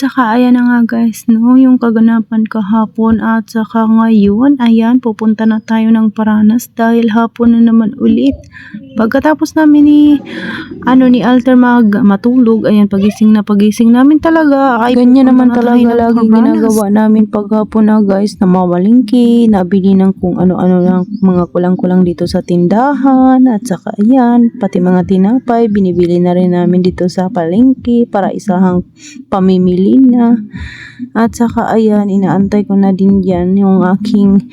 Saka ayan na nga guys, no, yung kaganapan kahapon at saka ngayon, ayan, pupunta na tayo ng Paranas dahil hapon na naman ulit. Pagkatapos namin ni, ano, ni Alter mag matulog, ayan, pagising na pagising namin talaga. Ay, Ganyan naman na talaga lagi Paranas. ginagawa namin paghapon na guys na mamalingki, nabili ng kung ano-ano ng mga kulang-kulang dito sa tindahan at saka ayan, pati mga tinapay, binibili na rin namin dito sa palengke para isahang pamimili na. At saka ayan, inaantay ko na din yan yung aking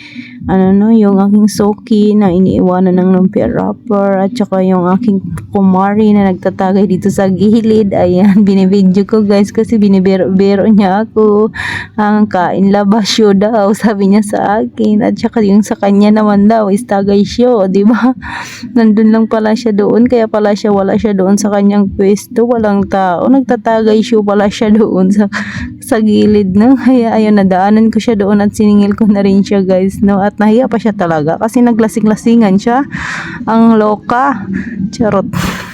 ano no, yung aking soki na iniiwanan ng lumpia wrapper at saka yung aking kumari na nagtatagay dito sa gilid. Ayan, binibidyo ko guys kasi binibero-bero niya ako. Ang kain labasyo daw, sabi niya sa akin. At saka yung sa kanya naman daw is tagay show, di ba? Nandun lang pala siya doon, kaya pala siya wala siya doon sa kanyang pwesto. Walang tao, nagtatagay show pala siya doon sa sa gilid no. Kaya ayun, nadaanan ko siya doon at siningil ko na rin siya guys no. At nahiya pa siya talaga kasi naglasing-lasingan siya. Ang loka. Charot.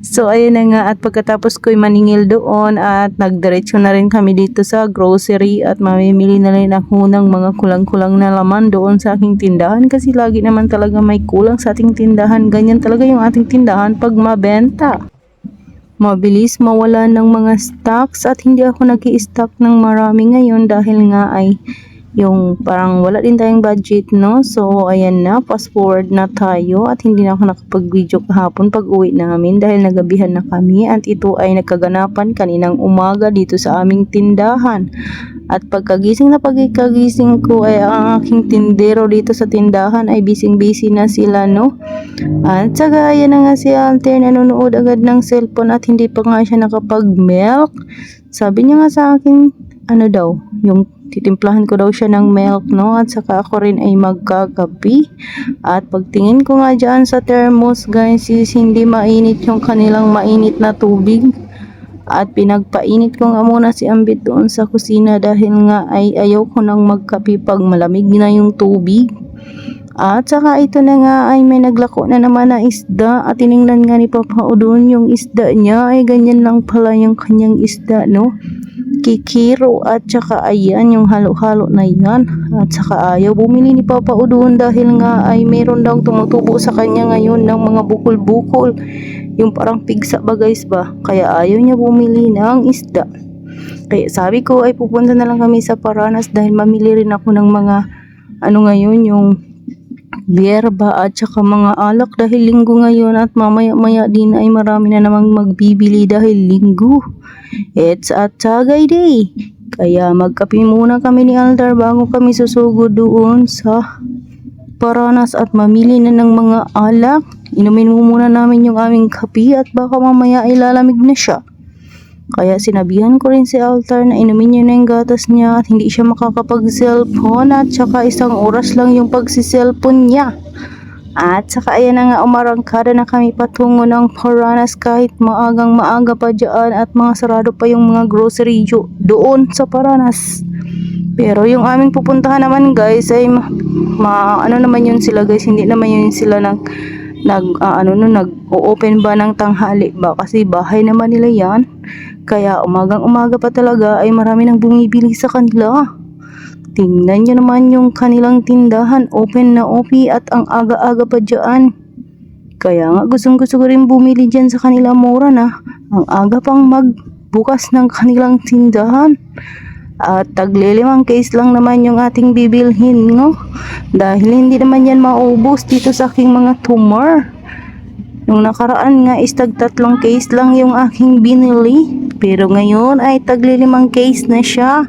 So, ayun na nga. At pagkatapos ko'y maningil doon at nagdiretso na rin kami dito sa grocery at mamimili na rin ako ng mga kulang-kulang na laman doon sa aking tindahan kasi lagi naman talaga may kulang sa ating tindahan. Ganyan talaga yung ating tindahan pag mabenta. Mabilis mawala ng mga stocks at hindi ako nag stock ng marami ngayon dahil nga ay yung parang wala din tayong budget, no? So, ayan na, fast forward na tayo at hindi na ako nakapag-video kahapon pag uwi namin dahil nagabihan na kami at ito ay nagkaganapan kaninang umaga dito sa aming tindahan. At pagkagising na pagkagising ko ay ang aking tindero dito sa tindahan ay bising-busy na sila, no? At saka, ayan na nga si Alter nanonood agad ng cellphone at hindi pa nga siya nakapag-milk. Sabi niya nga sa akin, ano daw, yung titimplahan ko daw siya ng milk, no? At saka ako rin ay magkakapi. At pagtingin ko nga dyan sa thermos, guys, is hindi mainit yung kanilang mainit na tubig. At pinagpainit ko nga muna si Ambit doon sa kusina dahil nga ay ayaw ko nang magkapi pag malamig na yung tubig. At saka ito na nga ay may naglako na naman na isda at tiningnan nga ni Papa Udon yung isda niya ay ganyan lang pala yung kanyang isda no kikiro at saka ayan yung halo-halo na yan. At saka ayaw bumili ni Papa Udon dahil nga ay meron daw tumutubo sa kanya ngayon ng mga bukol-bukol. Yung parang pigsa ba guys ba? Kaya ayaw niya bumili ng isda. Kaya sabi ko ay pupunta na lang kami sa Paranas dahil mamili rin ako ng mga ano ngayon yung biyerba at saka mga alak dahil linggo ngayon at mamaya-maya din ay marami na namang magbibili dahil linggo. It's a tagay day. Kaya magkape muna kami ni Aldar bago kami susugod doon sa Paranas at mamili na ng mga alak. Inumin mo muna namin yung aming kape at baka mamaya ay lalamig na siya. Kaya sinabihan ko rin si Altar na inumin niya na yung gatas niya at hindi siya makakapag-cellphone at saka isang oras lang yung pagsi-cellphone niya. At saka ayan na nga umarangkada na kami patungo ng Paranas kahit maagang maaga pa dyan at mga sarado pa yung mga grocery jo- doon sa Paranas. Pero yung aming pupuntahan naman guys ay ma, ma- ano naman yun sila guys, hindi naman yun sila nag nag ah, ano no nag-open ba ng tanghali ba kasi bahay naman nila yan. Kaya umagang umaga pa talaga ay marami nang bumibili sa kanila. Tingnan nyo naman yung kanilang tindahan, open na OP at ang aga-aga pa dyan. Kaya nga gustong gusto ko rin bumili dyan sa kanila mura na. Ang aga pang magbukas ng kanilang tindahan. At taglilimang case lang naman yung ating bibilhin, no? Dahil hindi naman yan maubos dito sa aking mga tumor. Nung nakaraan nga is tagtatlong case lang yung aking binili. Pero ngayon ay taglilimang case na siya.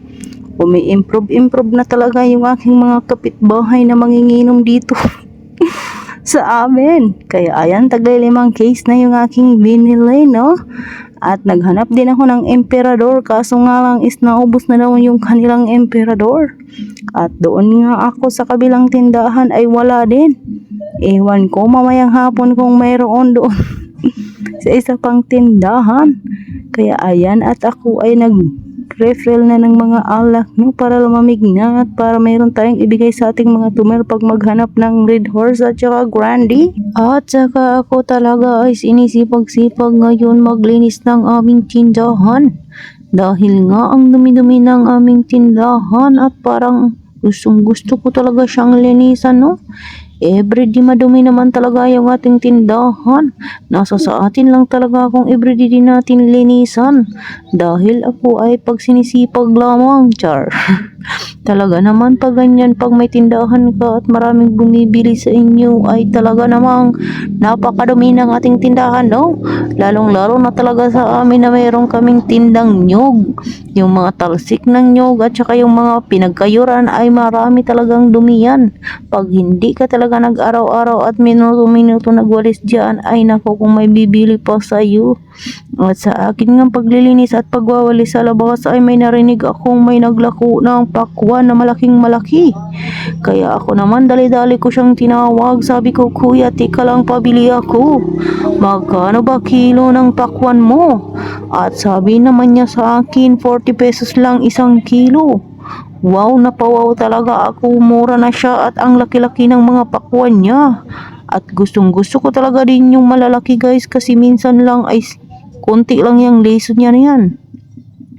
Umi-improve-improve na talaga yung aking mga kapitbahay na manginginom dito. sa amin. Kaya ayan, taglilimang case na yung aking binili, no? At naghanap din ako ng emperador kaso nga lang is naubos na daw yung kanilang emperador. At doon nga ako sa kabilang tindahan ay wala din. Ewan ko mamayang hapon kung mayroon doon sa isa pang tindahan. Kaya ayan at ako ay nag refill na ng mga alak no para lumamig na at para mayroon tayong ibigay sa ating mga tumer pag maghanap ng red horse at saka brandy. At saka ako talaga ay sinisipag-sipag ngayon maglinis ng aming tindahan Dahil nga ang dumi-dumi ng aming tindahan at parang gustong gusto ko talaga siyang linisan no. Everyday madumi naman talaga yung ating tindahan. Nasa sa atin lang talaga kung everyday din natin linisan. Dahil ako ay pag sinisipag lamang, char. talaga naman pag ganyan, pag may tindahan ka at maraming bumibili sa inyo, ay talaga namang napakadumi ng ating tindahan, no? Lalong-lalo na talaga sa amin na mayroon kaming tindang nyog. Yung mga talsik ng nyog at saka yung mga pinagkayuran ay marami talagang dumi yan. Pag hindi ka talaga nag-araw-araw at minuto-minuto nagwalis dyan, ay nako kung may bibili pa sa iyo. At sa akin nga paglilinis at pagwawalis sa labas ay may narinig akong may naglako ng pakwan na malaking malaki. Kaya ako naman dali-dali ko siyang tinawag. Sabi ko, Kuya, tika lang pabili ako. Magkano ba kilo ng pakwan mo? At sabi naman niya sa akin, 40 pesos lang isang kilo. Wow, napawaw talaga ako. Mura na siya at ang laki-laki ng mga pakwan niya. At gustong gusto ko talaga din yung malalaki guys kasi minsan lang ay konti lang yung leso niya na yan.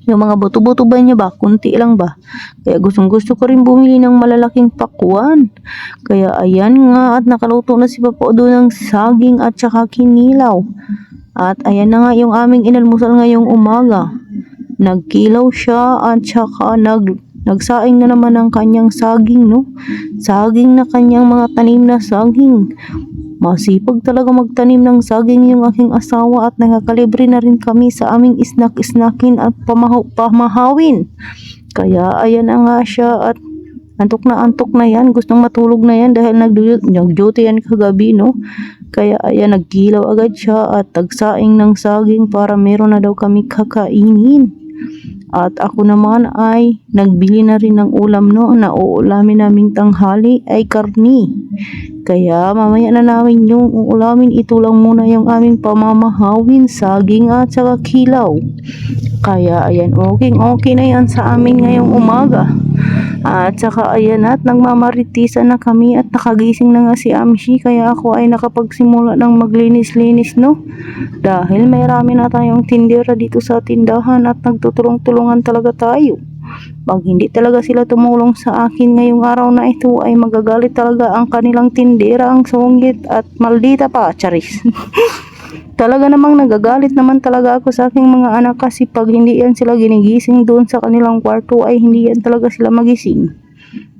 Yung mga buto-buto ba niya ba? Kunti lang ba? Kaya gustong gusto ko rin bumili ng malalaking pakwan. Kaya ayan nga at nakaluto na si Papa Odo ng saging at saka kinilaw. At ayan na nga yung aming inalmusal ngayong umaga. Nagkilaw siya at saka nag nagsaing na naman ang kanyang saging, no? Saging na kanyang mga tanim na saging. Masipag talaga magtanim ng saging yung aking asawa at nakakalibre na rin kami sa aming isnak-isnakin at pamahaw pamahawin. Kaya ayan na nga siya at antok na antok na yan. Gustong matulog na yan dahil nag- nag-duty yan kagabi, no? Kaya ayan, nagkilaw agad siya at tagsaing ng saging para meron na daw kami kakainin. At ako naman ay nagbili na rin ng ulam no na uulamin naming tanghali ay karni. Kaya mamaya na namin yung uulamin ito lang muna yung aming pamamahawin, saging at saka kilaw. Kaya ayan, okay, okay na yan sa amin ngayong umaga. At saka ayan at nagmamaritisan na kami at nakagising na nga si Amshi kaya ako ay nakapagsimula ng maglinis-linis no. Dahil may rami na tayong tindera dito sa tindahan at nagtutulong-tulungan talaga tayo. Pag hindi talaga sila tumulong sa akin ngayong araw na ito ay magagalit talaga ang kanilang tindera, ang sungit at maldita pa, charis. talaga namang nagagalit naman talaga ako sa aking mga anak kasi pag hindi yan sila ginigising doon sa kanilang kwarto ay hindi yan talaga sila magising.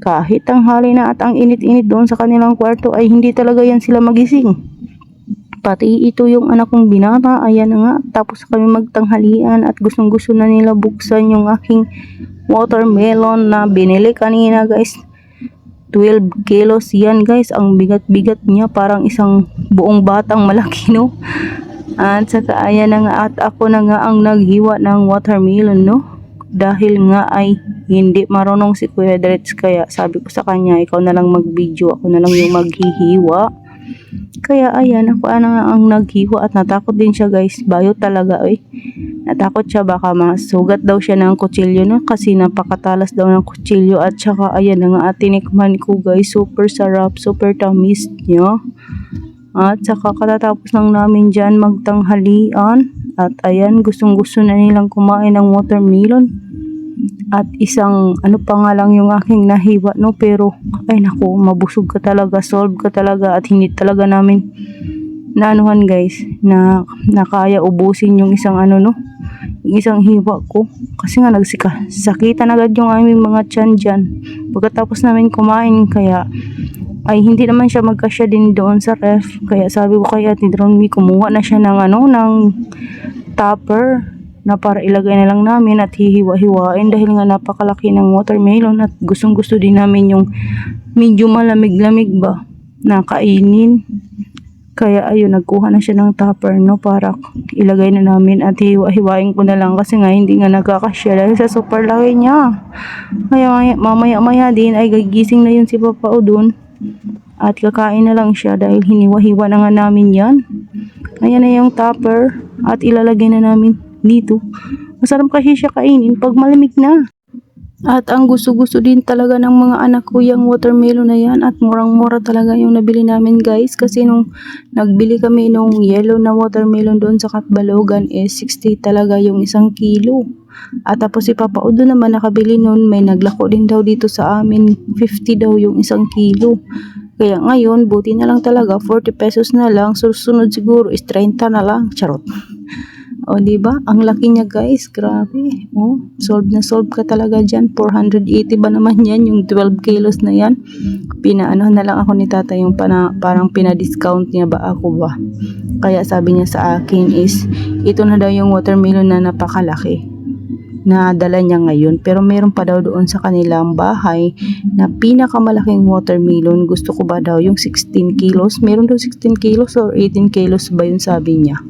Kahit ang hali na at ang init-init doon sa kanilang kwarto ay hindi talaga yan sila magising. Pati ito yung anak kong binata, ayan nga. Tapos kami magtanghalian at gustong gusto na nila buksan yung aking watermelon na binili kanina guys. 12 kilos yan guys. Ang bigat-bigat niya parang isang buong batang malaki no. At saka ayan na nga at ako na nga ang naghiwa ng watermelon no. Dahil nga ay hindi marunong si Kuya Dretz kaya sabi ko sa kanya ikaw na lang mag-video ako na lang yung maghihiwa. Kaya ayan, ako na ang naghiwa at natakot din siya guys. Bayo talaga eh. Natakot siya baka masugat daw siya ng kutsilyo no kasi napakatalas daw ng kutsilyo at saka ayan na nga at tinikman ko guys. Super sarap, super tamis niya. At saka katatapos lang namin dyan magtanghalian. At ayan, gustong gusto na nilang kumain ng watermelon. At isang ano pa nga lang yung aking nahiwa no pero ay nako mabusog ka talaga solve ka talaga at hindi talaga namin naanuhan guys na nakaya ubusin yung isang ano no yung isang hiwa ko kasi nga nagsika sakitan agad yung aming mga tiyan dyan pagkatapos namin kumain kaya ay hindi naman siya magkasya din doon sa ref kaya sabi ko kay Ate Dronmy kumuha na siya ng ano ng topper na para ilagay na lang namin at hihiwa-hiwain dahil nga napakalaki ng watermelon at gustong gusto din namin yung medyo malamig-lamig ba na kainin. Kaya ayun, nagkuha na siya ng topper no para ilagay na namin at hiwa-hiwain ko na lang kasi nga hindi nga nagkakasya dahil sa super laki niya. Kaya mamaya-maya din ay gagising na yun si Papa Odun at kakain na lang siya dahil hiniwa-hiwa na nga namin yan. Ayan na yung topper at ilalagay na namin dito. Masarap kasi siya kainin pag malamig na. At ang gusto-gusto din talaga ng mga anak ko yung watermelon na yan at murang-mura talaga yung nabili namin guys kasi nung nagbili kami nung yellow na watermelon doon sa Katbalogan is 60 talaga yung isang kilo. At tapos si Papa Udo naman nakabili nun, may naglako din daw dito sa amin, 50 daw yung isang kilo. Kaya ngayon, buti na lang talaga, 40 pesos na lang, susunod siguro is 30 na lang, charot. O, di ba? Ang laki niya, guys. Grabe. O, solve na solve ka talaga dyan. 480 ba naman yan? Yung 12 kilos na yan. Pinaano na lang ako ni tata yung pana, parang pinadiscount niya ba ako ba? Kaya sabi niya sa akin is, ito na daw yung watermelon na napakalaki na dala niya ngayon. Pero meron pa daw doon sa kanilang bahay na pinakamalaking watermelon. Gusto ko ba daw yung 16 kilos? Meron daw 16 kilos or 18 kilos ba yun sabi niya?